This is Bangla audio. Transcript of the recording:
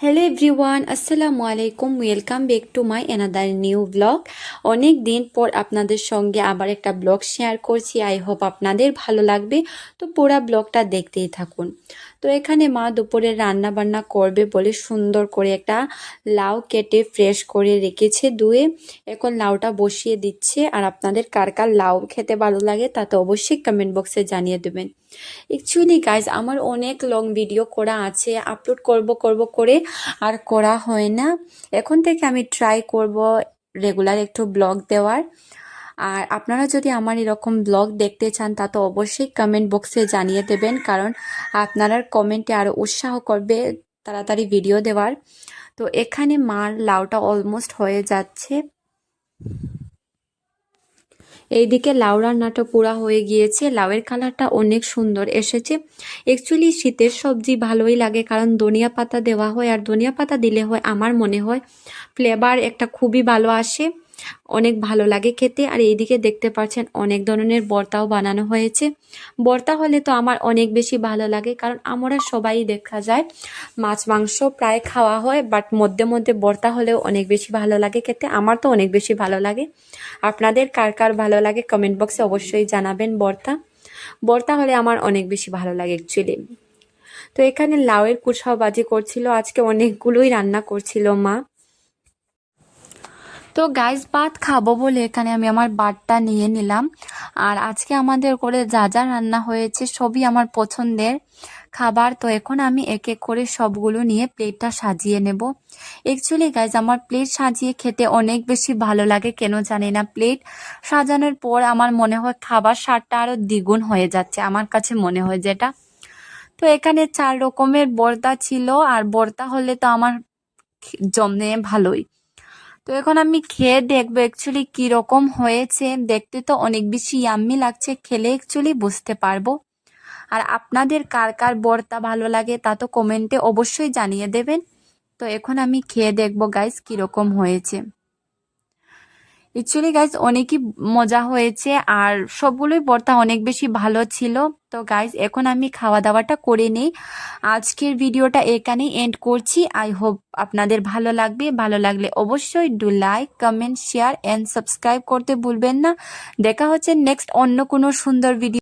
হ্যালো এভরিওয়ান আসসালামু আলাইকুম welcome back to my another new blog অনেক দিন পর আপনাদের সঙ্গে আবার একটা ব্লগ শেয়ার করছি। আই হোপ আপনাদের ভালো লাগবে। তো পুরো ব্লগটা দেখতেই থাকুন। তো এখানে মা দুপুরে রান্না বান্না করবে বলে সুন্দর করে একটা লাউ কেটে ফ্রেশ করে রেখেছে, ধুয়ে এখন লাউটা বসিয়ে দিচ্ছে। আর আপনাদের কার কার লাউ খেতে ভালো লাগে তা তো অবশ্যই কমেন্ট বক্সে জানিয়ে দেবেন। অ্যাকচুয়ালি গাইজ আমার অনেক লং ভিডিও করা আছে। আপলোড করব করব, করে আর করা হয় না। এখন থেকে আমি ট্রাই করব রেগুলার একটু ব্লগ দেওয়ার। আর আপনারা যদি আমার এরকম ব্লগ দেখতে চান, তা তো অবশ্যই কমেন্ট বক্সে জানিয়ে দেবেন, কারণ আপনারা কমেন্টে আরও উৎসাহ করবে তাড়াতাড়ি ভিডিও দেওয়ার। তো এখানে মার লাউটা অলমোস্ট হয়ে যাচ্ছে। এইদিকে লাউ রান্নাটা পুরা হয়ে গিয়েছে। লাউয়ের কালারটা অনেক সুন্দর এসেছে। অ্যাকচুয়ালি শীতের সবজি ভালোই লাগে, কারণ ধনিয়া পাতা দেওয়া হয় আর ধনিয়া পাতা দিলে হয়, আমার মনে হয় ফ্লেভার একটা খুবই ভালো আসে। অনেক ভালো লাগে খেতে। আর এইদিকে দেখতে পাচ্ছেন অনেক ধরনের বর্তাও বানানো হয়েছে। বর্তা হলে তো আমার অনেক বেশি ভালো লাগে, কারণ আমরা সবাই দেখা যায় মাছ, মাংস প্রায় খাওয়া হয় বাট মধ্যে মধ্যে বর্তা হলেও অনেক বেশি ভালো লাগে খেতে। আমার তো অনেক বেশি ভালো লাগে। আপনাদের কার কার ভালো লাগে কমেন্ট বক্সে অবশ্যই জানাবেন বর্তা। বর্তা হলে আমার অনেক বেশি ভালো লাগে অ্যাকচুয়ালি তো এখানে লাউয়ের কুসাও বাজি করছিল, আজকে অনেকগুলোই রান্না করছিল মা। তো গাইস ভাত খাব বলে এখানে আমি আমার বাটটা নিয়ে নিলাম। আর আজকে আমাদের করে যা যা রান্না হয়েছে সবই আমার পছন্দের খাবার। তো এখন আমি এক এক করে সবগুলো নিয়ে প্লেটটা সাজিয়ে নেব। অ্যাকচুয়ালি গাইজ আমার প্লেট সাজিয়ে খেতে অনেক বেশি ভালো লাগে, কেন জানি না? প্লেট সাজানোর পর আমার মনে হয় খাবার স্বাদটা আরও দ্বিগুণ হয়ে যাচ্ছে, আমার কাছে মনে হয় যেটা। তো এখানে চার রকমের বর্তা ছিল, আর বর্তা হলে তো আমার জমে ভালোই। তো এখন আমি খেয়ে দেখব অ্যাকচুয়ালি কীরকম হয়েছে। দেখতে তো অনেক বেশি ইয়াম্মি লাগছে, খেলে অ্যাকচুয়ালি বুঝতে পারব। আর আপনাদের কার কার বর্তা ভালো লাগে তা তো কমেন্টে অবশ্যই জানিয়ে দেবেন। তো এখন আমি খেয়ে দেখব গাইস কীরকম হয়েছে। অ্যাকচুয়ালি গাইজ অনেকই মজা হয়েছে আর সবগুলোই বর্তা অনেক বেশি ভালো ছিল। তো গাইজ এখন আমি খাওয়া দাওয়াটা করে নিই। আজকের ভিডিওটা এখানেই এন্ড করছি। আই হোপ আপনাদের ভালো লাগবে। ভালো লাগলে অবশ্যই do like comment share and subscribe করতে ভুলবেন না। দেখা হচ্ছে নেক্সট অন্য কোনো সুন্দর ভিডিও